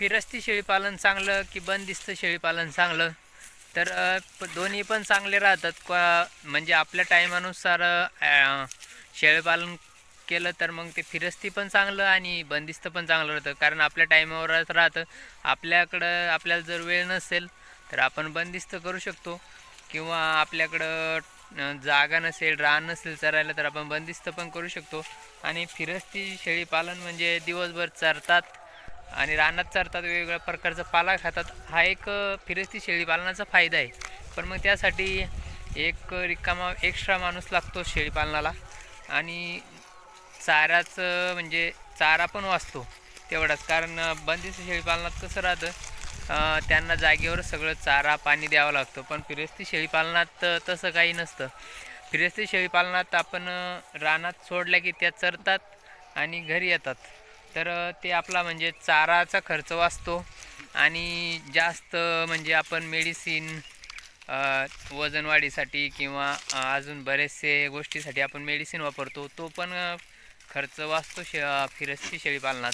फिरस्ती शेळीपालन चांगलं की बंदिस्त शेळीपालन चांगलं? तर प- दोन्ही पण चांगले राहतात. का म्हणजे आपल्या टायमानुसार शेळीपालन केलं तर मग ते फिरस्ती पण चांगलं आणि बंदिस्त पण चांगलं राहतं. कारण आपल्या टायमावरच राहतं. आपल्याकडं आपल्याला जर वेळ नसेल तर आपण बंदिस्त करू शकतो. किंवा आपल्याकडं जागा नसेल रान नसेल चरायला तर आपण बंदिस्त पण करू शकतो. आणि फिरस्ती शेळीपालन म्हणजे दिवसभर चरतात. आणि रानात चरतात वेगवेगळ्या प्रकारचा पाला खातात. हा एक फिरस्ती शेळीपालनाचा फायदा आहे. पण मग त्यासाठी एक रिकामा एक्स्ट्रा माणूस लागतो शेळीपालनाला. आणि चाराचं म्हणजे चारा पण वाचतो तेवढाच. कारण बंदिस्त शेळीपालनात कसं राहतं त्यांना जागेवर सगळं चारा पाणी द्यावं लागतं. पण फिरस्ती शेळीपालनात तसं काही नसतं. फिरस्ती शेळीपालनात आपण रानात सोडल्या की त्या चरतात आणि घरी येतात. तर ते आपला म्हणजे चाराचा खर्च वाचतो आणि जास्त म्हणजे आपण मेडिसिन वजनवाढीसाठी किंवा अजून बरेचसे गोष्टीसाठी आपण मेडिसिन वापरतो तो पण खर्च वाचतो शे फिरस्ती शेळीपालनात.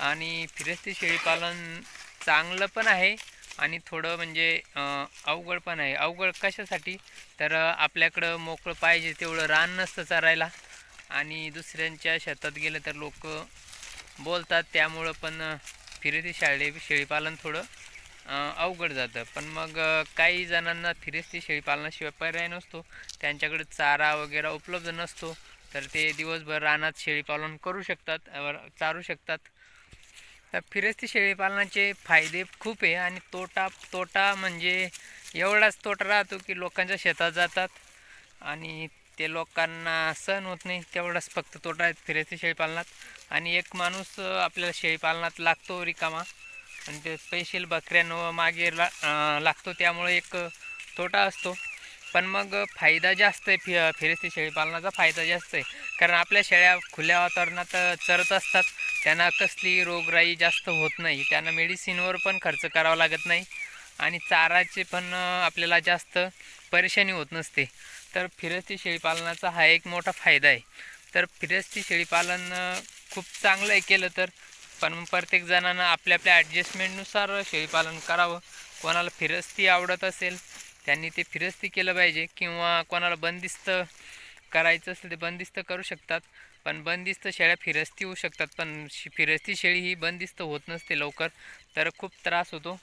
आणि फिरस्ती शेळीपालन चांगलं पण आहे आणि थोडं म्हणजे अवघड पण आहे. अवघड कशासाठी? तर आपल्याकडं मोकळं पाहिजे तेवढं रान नसतं चरायला आणि दुसऱ्यांच्या शेतात गेलं तर लोक बोलतात त्यामुळं पण फिरती शाळे शेळीपालन थोडं अवघड जातं. पण मग काही जणांना फिरस्ती शेळीपालनाशिवाय पर्याय नसतो. त्यांच्याकडे चारा वगैरे उपलब्ध नसतो. तर ते दिवसभर रानात शेळीपालन करू शकतात चारू शकतात. तर फिरस्ती शेळीपालनाचे फायदे खूप आहे आणि तोटा तोटा म्हणजे एवढाच तोटा राहतो की लोकांच्या शेतात जातात आणि ते लोकांना सहन होत नाही तेवढाच फक्त तोटा आहेत फिरायचे शेळीपालनात. आणि एक माणूस आपल्याला शेळीपालनात लागतो रिकामा. आणि ते स्पेशल बकऱ्यांवर मागे ला लागतो त्यामुळे एक तोटा असतो. पण मग फायदा जास्त आहे फि फिरस्ती शेळीपालनाचा फायदा जास्त आहे. कारण आपल्या शेळ्या खुल्या वातावरणात चरत असतात. त्यांना कसली रोगराई जास्त होत नाही. त्यांना मेडिसिनवर पण खर्च करावा लागत नाही. आणि चाराचे पण आपल्याला जास्त परेशानी होत नसते. तर फिरस्ती शेळीपालनाचा हा एक मोठा फायदा आहे. तर फिरस्ती शेळीपालन खूप चांगलं आहे केलं तर पण प्रत्येक जणांना आपल्या आपल्या ॲडजस्टमेंटनुसार शेळीपालन करावं. कोणाला फिरस्ती आवडत असेल त्यांनी ते फिरस्ती केलं पाहिजे किंवा कोणाला बंदिस्त करायचं असेल ते बंदिस्त करू शकतात. पण बंदिस्त शेळ्या फिरस्ती होऊ शकतात पण फिरस्ती शेळी ही बंदिस्त होत नसते लवकर. तर खूप त्रास होतो.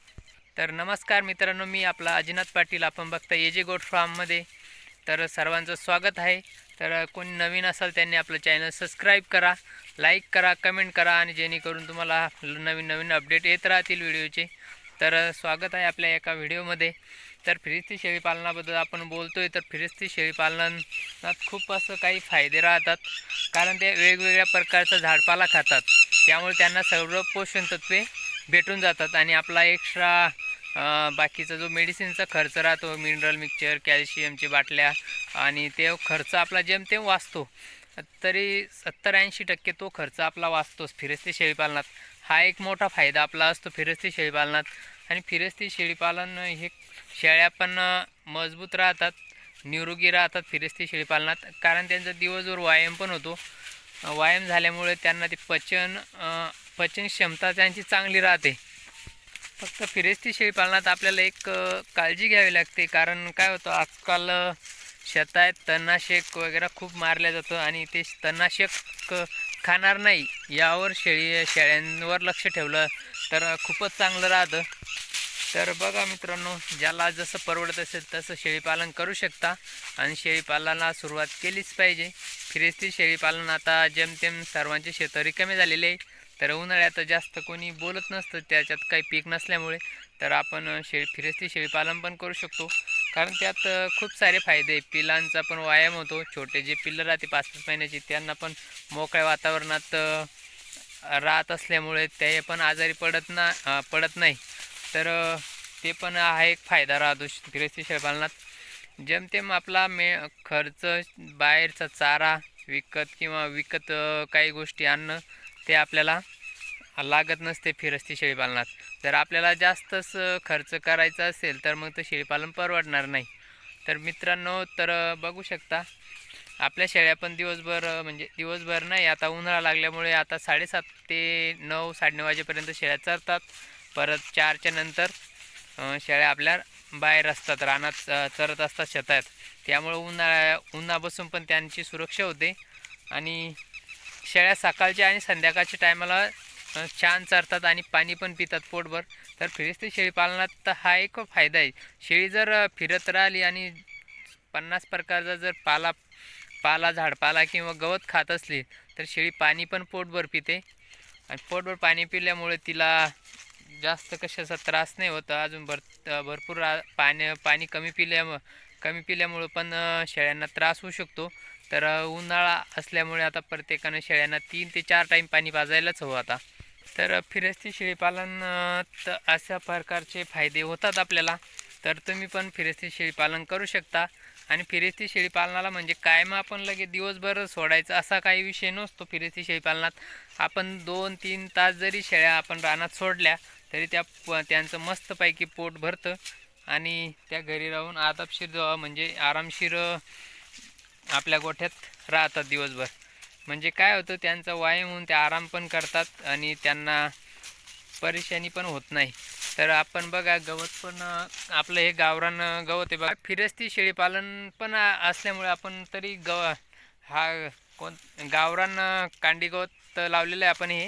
तर नमस्कार मित्रांनो मी आपला अजिनाथ पाटील. आपण बघता एजे गोट फार्ममध्ये तर सर्वांचं स्वागत आहे. तर कोणी नवीन असाल त्यांनी आपलं चॅनल सबस्क्राईब करा लाईक करा कमेंट करा आणि जेणेकरून तुम्हाला नवीन नवीन अपडेट येत राहतील व्हिडिओचे. तर स्वागत आहे आपल्या एका व्हिडिओमध्ये तर फिरिस्ती शेळीपालनाबद्दल आपण बोलतो आहे तर फिरिस्ती शेळीपालनात खूप असं काही फायदे राहतात. कारण ते वेगवेगळ्या प्रकारचं झाडपाला खातात. त्यामुळे त्यांना सर्व पोषण तत्वे भेटून जातात आणि आपला एक्स्ट्रा बाकीचा जो मेडिसिनचा खर्च राहतो मिनरल मिक्सचर कॅल्शियमची बाटल्या आणि ते खर्च आपला जेमतेम वाचतो तरी सत्तर ऐंशी टक्के तो खर्च आपला वाचतोच फिरस्ती शेळीपालनात. हा एक मोठा फायदा आपला असतो फिरस्ती शेळीपालनात. आणि फिरस्ती शेळीपालन हे शेळ्या पण मजबूत राहतात निरोगी राहतात फिरस्ती शेळीपालनात. कारण त्यांचा दिवसभर व्यायाम पण होतो. व्यायाम झाल्यामुळे त्यांना ते पचन पचन क्षमता त्यांची चांगली राहते. फक्त फिरस्ती शेळीपालनात आपल्याला एक काळजी घ्यावी लागते. कारण काय होतं आजकाल शेत शेतात तणनाशक वगैरे खूप मारल्या जातं आणि ते तणनाशक खाणार नाही. यावर शेळी शेळ्यांवर लक्ष ठेवलं तर खूपच चांगलं राहतं. तर बघा मित्रांनो ज्याला जसं परवडत असेल तसं शेळीपालन करू शकता आणि शेळीपालनाला सुरुवात केलीच पाहिजे. फिरेस्ती शेळीपालन आता जेमतेम सर्वांचे शेतं रिकामे झालेले आहे. तर उन्हाळ्यात जास्त कोणी बोलत नसतं त्याच्यात काही पीक नसल्यामुळे तर आपण शेळी फिरस्ती शेळीपालन पण करू शकतो. कारण त्यात खूप सारे फायदे आहे पिलांचा पण व्यायाम होतो. छोटे जे पिल्लं राहते पाच पाच महिन्याची त्यांना पण मोकळ्या वातावरणात राहत असल्यामुळे ते पण आजारी पडत ना पडत नाही. तर ते पण हा एक फायदा राहतो फिरस्ती शेळीपालनात. जेमतेम आपला मे खर्च बाहेरचा चारा विकत किंवा विकत काही गोष्टी आणणं ते आपल्याला लागत नसते फिरस्ती शेळीपालनात. जर आपल्याला जास्तच खर्च करायचा असेल तर मग ते शेळीपालन परवडणार नाही. तर मित्रांनो तर बघू शकता आपल्या शेळ्या पण दिवसभर म्हणजे दिवसभर नाही आता उन्हाळा लागल्यामुळे आता साडेसात ते नऊ साडेनऊ वाजेपर्यंत शेळ्या चरतात. परत चारच्या नंतर शेळ्या आपल्या बाहेर असतात रानात चरत असतात शेतात. त्यामुळे उन्हाळ्या उन्हापासून पण त्यांची सुरक्षा होते. आणि शेळ्या सकाळच्या आणि संध्याकाळच्या टायमाला छान चरतात आणि पाणी पण पितात पोटभर. तर फिरस्ती शेळी पालनात तर हा एक फायदा आहे. शेळी जर फिरत राहिली आणि पन्नास प्रकारचा जर पाला पाला झाडपाला किंवा गवत खात असली तर शेळी पाणी पण पोटभर पिते. आणि पोटभर पाणी पिल्यामुळे तिला जास्त कशाचा त्रास नाही होत. अजून भर भरपूर पाणी पाणी कमी पिल्यामुळं कमी पिल्यामुळं पण शेळ्यांना त्रास होऊ शकतो. तर उन्हाळा असल्यामुळे आता प्रत्येकानं शेळ्यांना तीन ते चार टाईम पाणी पाजायलाच हवं आता. तर फिरस्ती शेळीपालन अशा प्रकारचे फायदे होतात आपल्याला. तर तुम्ही पण फिरस्ती शेळीपालन करू शकता. आणि फिरस्ती शेळीपालनाला म्हणजे कायम आपण लगे दिवसभर सोडायचं असा काही विषय नसतो फिरस्ती शेळीपालनात. आपण दोन तीन तास जरी शेळ्या आपण रानात सोडल्या तरी त्या प- त्यांचं मस्तपैकी पोट भरतं. आणि त्या घरी राहून आतापशीर म्हणजे आरामशीर आपल्या गोठ्यात राहतात दिवसभर. म्हणजे काय होतं त्यांचा व्यायाम होऊन ते आराम पण करतात आणि त्यांना परेशानी पण होत नाही. तर आपण बघा गवत पण आपलं हे गावरान गवत आहे बघा. फिरस्ती शेळीपालन पण असल्यामुळे आपण तरी गव हा कोण गावरान कांडी गवत लावलेलं आहे आपण हे.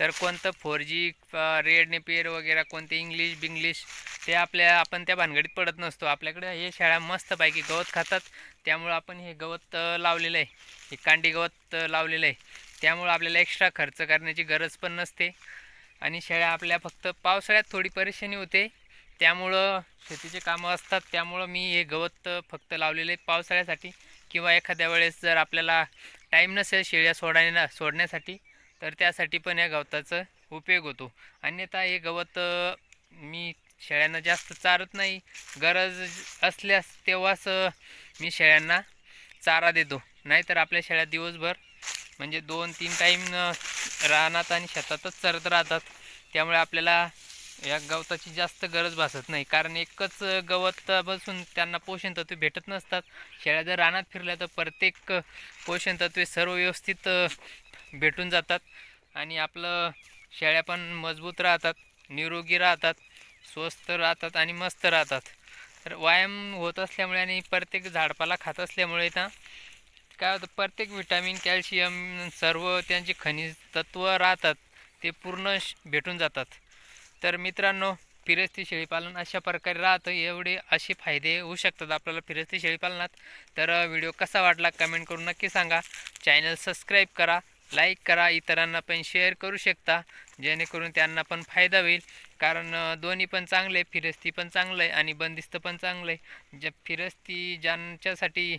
तर कोणतं फोर जी रेड नेपियर वगैरे कोणते इंग्लिश बिंग्लिश ते आपल्या आपण त्या भानगडीत पडत नसतो. आपल्याकडे हे शेळ्या मस्तपैकी गवत खातात. त्यामुळं आपण हे गवत लावलेलं आहे हे कांडी गवत लावलेलं आहे त्यामुळं आपल्याला एक्स्ट्रा खर्च करण्याची गरज पण नसते. आणि शेळ्या आपल्या फक्त पावसाळ्यात थोडी परेशानी होते. त्यामुळं शेतीचे कामं असतात. त्यामुळं मी हे गवत फक्त लावलेले आहे पावसाळ्यासाठी. किंवा एखाद्या वेळेस जर आपल्याला टाईम नसेल शेळ्या सोडायला सोडण्यासाठी तर त्यासाठी पण या गवताचा उपयोग होतो. अन्यथा हे गवत मी शेळ्यांना जास्त चारत नाही. गरज असल्यास तेव्हाच मी शेळ्यांना चारा देतो. नाहीतर आपल्या शेळ्या दिवसभर म्हणजे दोन तीन टाईम रानात आणि शेतातच चरत राहतात. त्यामुळे आपल्याला या गवताची जास्त गरज भासत नाही. कारण एकच गवत बसून त्यांना पोषण तत्वे भेटत नसतात. शेळ्या जर रानात फिरल्या तर प्रत्येक पोषण तत्वे सर्व व्यवस्थित भेटून जातात आणि आपलं शेळ्या पण मजबूत राहतात निरोगी राहतात स्वस्थ राहतात आणि मस्त राहतात. तर व्यायाम होत असल्यामुळे आणि प्रत्येक झाडपाला खात असल्यामुळे ना काय होतं प्रत्येक विटॅमिन कॅल्शियम सर्व त्यांचे खनिज तत्त्व राहतात ते पूर्ण श- भेटून जातात. तर मित्रांनो फिरस्ती शेळीपालन अशा प्रकारे राहतं एवढे असे फायदे होऊ शकतात आपल्याला फिरस्ती शेळीपालनात. तर व्हिडिओ कसा वाटला कमेंट करून नक्की सांगा. चॅनल सबस्क्राईब करा. लाईक करा इतरांना पण शेअर करू शकता जेणेकरून त्यांना पण फायदा होईल. कारण दोन्ही पण चांगले आहे फिरस्ती पण चांगलं आहे आणि बंदिस्त पण चांगलं आहे ज्या फिरस्ती ज्यांच्यासाठी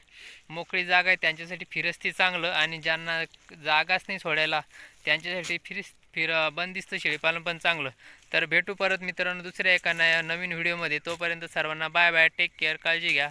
मोकळी जागा आहे त्यांच्यासाठी फिरस्ती चांगलं आणि ज्यांना जागाच नाही सोडायला त्यांच्यासाठी फिरस् फिर बंदिस्त शेळीपालन पण चांगलं. तर भेटू परत मित्रांनो दुसऱ्या एका नवीन व्हिडिओमध्ये तोपर्यंत सर्वांना बाय बाय टेक केअर काळजी घ्या.